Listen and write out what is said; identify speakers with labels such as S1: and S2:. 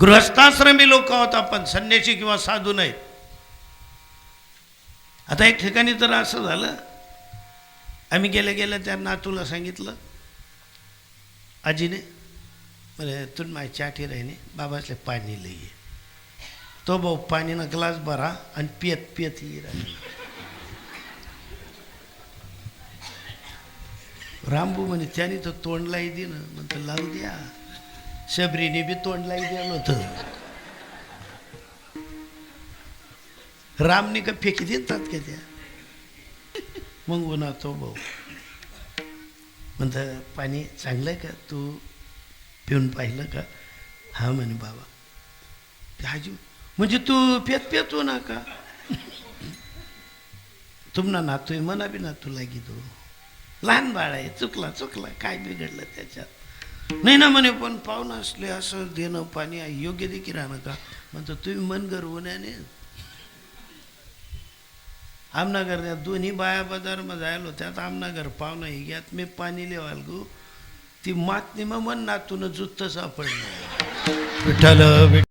S1: गृहस्थाश्रमी लोक आहोत आपण संन्यासी किंवा साधू नाहीत. आता एक ठिकाणी तर असं झालं आम्ही गेल्या गेल्या त्या नातूला सांगितलं आजीने म्हणे तू माझी चाठी राहिने बाबासले पाणी लई तो भाऊ पाणीनं ग्लास भरा आणि पियत पियत ही रामबू म्हणे त्याने तर तोंडलाही दे ना म्हणतं लावू द्या. शबरीने बी तोंडलाही गेलो होतं रामने का फेकी देतात का त्या? मग उन्हा तो भाऊ. म्हणत पाणी चांगलं आहे का? तू पिऊन पाहिलं का? हा म्हणे बाबा हाजू म्हणजे तू पेत पेतो ना का? तुमना नातू आहे म्हणा बी ना तुला तो लहान बाळ आहे चुकला चुकला काय बिघडलं त्याच्यात? नाही ना म्हणे पण पाहुणं असले असं देणं पाणी योग्य देखील राहणं का? म्हणतो तुम्ही मन गर्वण्याने आमनगर त्या दोन्ही बाया बाजारमा जायलो त्यात आमनगर पाहुणं ही घ्यात मी पाणी लेवाल गो. ती मातनी मग मन नातून जुत्त सापडलं. विठ्ठल.